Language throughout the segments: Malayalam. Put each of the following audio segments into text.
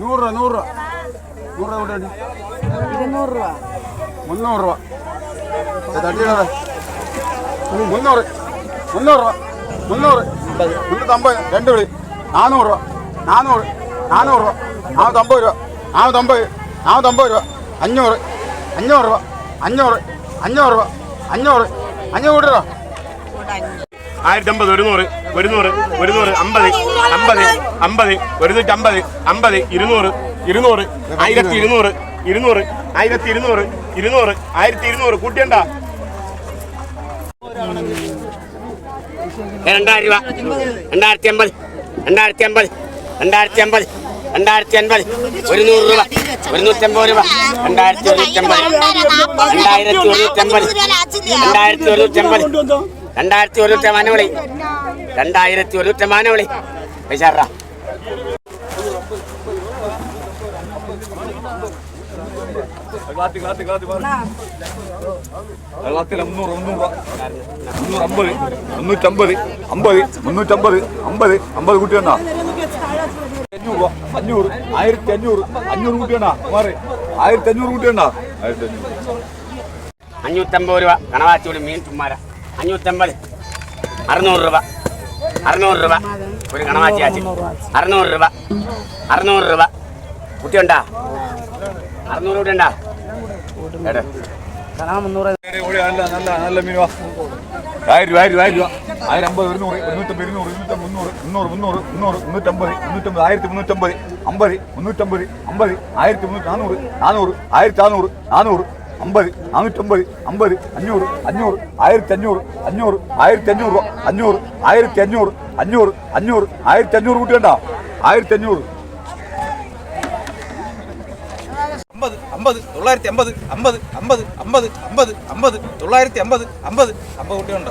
നൂറ് രൂപ നൂറ് രൂപ. നൂറ് രൂപ കൂടെ ഇരുന്നൂറ് രൂപ. മുന്നൂറ് രൂപ. തട്ടിയിടാതെ. മുന്നൂറ് മുന്നൂറ് രൂപ മുന്നൂറ്. മുന്നൂറ്റമ്പത് രണ്ട് വിളി. നാനൂറ് രൂപ നാനൂറ് നാനൂറ് രൂപ. നാനൂറ്റമ്പത് രൂപ നാനൂറ്റമ്പത് നാനൂറ്റമ്പത് രൂപ. അഞ്ഞൂറ് അഞ്ഞൂറ് രൂപ അഞ്ഞൂറ് അഞ്ഞൂറ് രൂപ അഞ്ഞൂറ്. അഞ്ഞൂറ് കൂട്ടി രൂപ ആയിരത്തി അമ്പത് ഒരുന്നൂറ് ഒരുന്നൂറ് ഒരുന്നൂറ് അമ്പത് അമ്പത് അമ്പത് ഒരുന്നൂറ്റി അമ്പത് അമ്പത് ഇരുന്നൂറ് ഇരുന്നൂറ് ആയിരത്തി ഇരുന്നൂറ് ഇരുന്നൂറ് ആയിരത്തി ഇരുന്നൂറ് ഇരുന്നൂറ് ആയിരത്തി ഇരുന്നൂറ് കൂട്ടിയണ്ട രണ്ടായിരം രൂപ. രണ്ടായിരത്തി അമ്പത് രണ്ടായിരത്തി അമ്പത് രണ്ടായിരത്തി അമ്പത് രണ്ടായിരത്തി അൻപത് ഒരു നൂറ് രൂപ ഒരു നൂറ്റമ്പത് രൂപ രണ്ടായിരത്തി ഒരുന്നൂറ്റമ്പത് രണ്ടായിരത്തി ഒരുന്നൂറ്റമ്പത്. രണ്ടായിരത്തി ഒരുന്നൂറ്റമ്പത് രണ്ടായിരത്തി ഒരുന്നൂറ്റ മാനവിളി രണ്ടായിരത്തി ഒരുന്നൂറ്റി മാനവിളി വിളി. വെള്ളത്തിൽ മുന്നൂറ് മുന്നൂറ് മുന്നൂറ് അമ്പത് മുന്നൂറ്റമ്പത് അമ്പത് മുന്നൂറ്റമ്പത് അമ്പത് അമ്പത് കുട്ടി വേണ്ട അഞ്ഞൂറ് രൂപ അഞ്ഞൂറ് ആയിരത്തി അഞ്ഞൂറ് അഞ്ഞൂറ് കുട്ടി വേണ്ട മാറി ആയിരത്തി അഞ്ഞൂറ് കുട്ടി വേണ്ട ആയിരത്തി അഞ്ഞൂറ് അഞ്ഞൂറ്റമ്പത് രൂപ. കണവാച്ചിയോട് മീൻ തുമ്മാര അഞ്ഞൂറ്റമ്പത്. അറുന്നൂറ് രൂപ. അറുന്നൂറ് രൂപ. ഒരു കണവാച്ചി ആച്ചി. അറുന്നൂറ് രൂപ. അറുന്നൂറ് രൂപ. കുട്ടിയുണ്ടാ? അറുന്നൂറ് കുട്ടി ഉണ്ടാ? ആയിരം രൂപ ആയിരം ആയിരത്തി മുന്നൂറ്റമ്പത് അമ്പത് മുന്നൂറ്റമ്പത് അമ്പത് ആയിരത്തി മുന്നൂറ്റി നാനൂറ് നാനൂറ് ആയിരത്തി നാനൂറ് നാനൂറ് അമ്പത് നാനൂറ്റമ്പത് അമ്പത് അഞ്ഞൂറ് അഞ്ഞൂറ് ആയിരത്തി അഞ്ഞൂറ് അഞ്ഞൂറ് ആയിരത്തി അഞ്ഞൂറ് അഞ്ഞൂറ് ആയിരത്തി അഞ്ഞൂറ് അഞ്ഞൂറ് അഞ്ഞൂറ് ആയിരത്തി അഞ്ഞൂറ് കൂട്ടി വേണ്ട ആയിരത്തി അഞ്ഞൂറ് അമ്പത് അമ്പത് തൊള്ളായിരത്തി അമ്പത് അമ്പത് അമ്പത് അമ്പത് അമ്പത് അമ്പത് തൊള്ളായിരത്തി അമ്പത്. അമ്പത് അമ്പത് കുട്ടിയുണ്ട്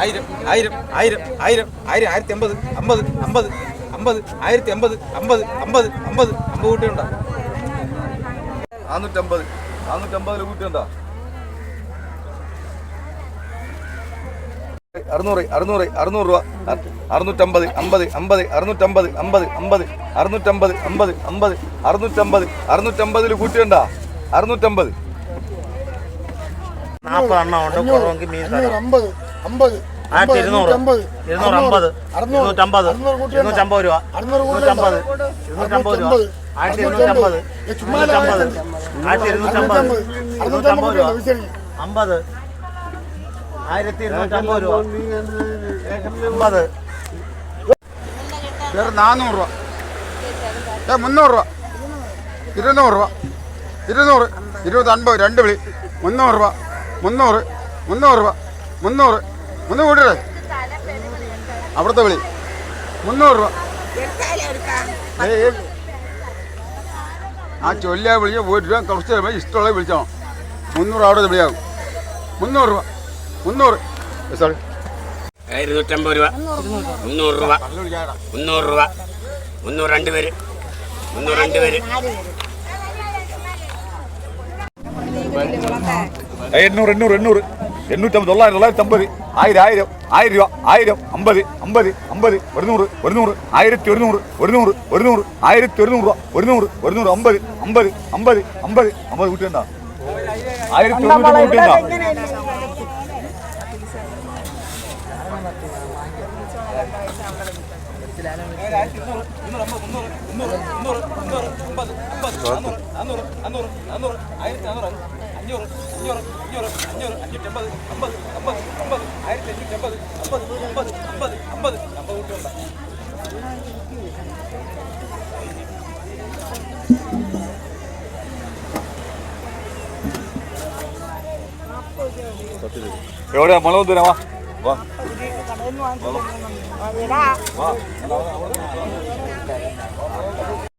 ആയിരം ആയിരം ആയിരം ആയിരം ആയിരം ആയിരത്തി അമ്പത് അമ്പത് അമ്പത് അമ്പത് ആയിരത്തി അമ്പത് അമ്പത് അമ്പത്. അമ്പത് അമ്പത് കുട്ടിയുണ്ട് നാനൂറ്റമ്പത്. നാനൂറ്റമ്പതിൽ കൂട്ടിയുണ്ടോ അറുന്നൂറ് അറുന്നൂറ് അറുന്നൂറ് രൂപ. അറുന്നൂറ്റമ്പത് അമ്പത് അമ്പത് അറുന്നൂറ്റമ്പത് അമ്പത് അമ്പത് അറുന്നൂറ്റമ്പത് അമ്പത് അമ്പത് അറുന്നൂറ്റമ്പത് അറുന്നൂറ്റമ്പതിൽ കൂട്ടിയുണ്ടോ അറുന്നൂറ്റമ്പത്. നാൽപ്പതെണ്ണം ഉണ്ട് കുറവെങ്കിൽ മീൻ അമ്പത് അമ്പത്. ആയിരത്തി ഇരുന്നൂറ്. ഇരുന്നൂറ്റമ്പത്. ഇരുന്നൂറ്റമ്പത്. രൂപ. ഇരുന്നൂറ്റമ്പത്. ഇരുന്നൂറ്റമ്പത്. രൂപ ആയിരത്തി ഇരുന്നൂറ്റമ്പത്. ഇരുന്നൂറ്റമ്പത്. ആയിരത്തി ഇരുന്നൂറ്റമ്പത്. ഇരുന്നൂറ്റമ്പത് രൂപ. അമ്പത്. ആയിരത്തി ഇരുന്നൂറ്റമ്പത് രൂപ. അമ്പത്. വേറെ നാനൂറ് രൂപ. ഏ മുന്നൂറ് രൂപ. ഇരുന്നൂറ് രൂപ. ഇരുന്നൂറ് ഇരുപത്തൻപത് രണ്ട് വിളി. മുന്നൂറ് രൂപ. മുന്നൂറ് മുന്നൂറ് രൂപ. മുന്നൂറ്. മുന്നൂറ് കൂട്ടിയേ അവിടുത്തെ വിളി. മുന്നൂറ് രൂപ. ആ ചൊല്ലിയാ വിളിച്ച ഒരു രൂപ കുറച്ച് തരുമ്പോൾ ഇഷ്ടമുള്ള വിളിച്ചോ. മുന്നൂറ് അവിടെ വിളിയാകും മുന്നൂറ് രൂപ. മുന്നൂറ്. സോറി ഇരുന്നൂറ്റമ്പത് രൂപ. മുന്നൂറ് രൂപ. മുന്നൂറ് രൂപ. മുന്നൂറ് രണ്ട് പേര്. മുന്നൂറ് രണ്ട് പേര്. എണ്ണൂറ് എണ്ണൂറ് എണ്ണൂറ്. എണ്ണൂറ്റമ്പത് തൊള്ളായിരം തൊള്ളായിരത്തി അമ്പത്. ആയിരം ആയിരം ആയിരം രൂപ ആയിരം അമ്പത് അമ്പത് അമ്പത് ഒരുന്നൂറ് ഒരുന്നൂറ് ആയിരത്തി ഒരുന്നൂറ് ഒരുന്നൂറ് ഒരുന്നൂറ് ആയിരത്തി ഒരുന്നൂറ് രൂപ ഒരുന്നൂറ് ഒരുന്നൂറ് അമ്പത് അമ്പത് അമ്പത് അമ്പത്. അമ്പത് കൂട്ടിയുണ്ടോ ആയിരത്തി ഒരുന്നൂറ് കൂട്ടിയുണ്ടോ നാനൂറ് അഞ്ഞൂറ് നാനൂറ് ആയിരത്തി നാനൂറ് അഞ്ഞൂറ് അഞ്ഞൂറ് അഞ്ഞൂറ് അഞ്ഞൂറ് അഞ്ഞൂറ്റമ്പത് അമ്പത് അമ്പത് അമ്പത് ആയിരത്തി അഞ്ഞൂറ്റമ്പത് അമ്പത് അമ്പത് അമ്പത് അമ്പത് അമ്പത് കുട്ടിയുണ്ട് എവിടെയാ? മുളക് തരാം വാ. വാ വാ.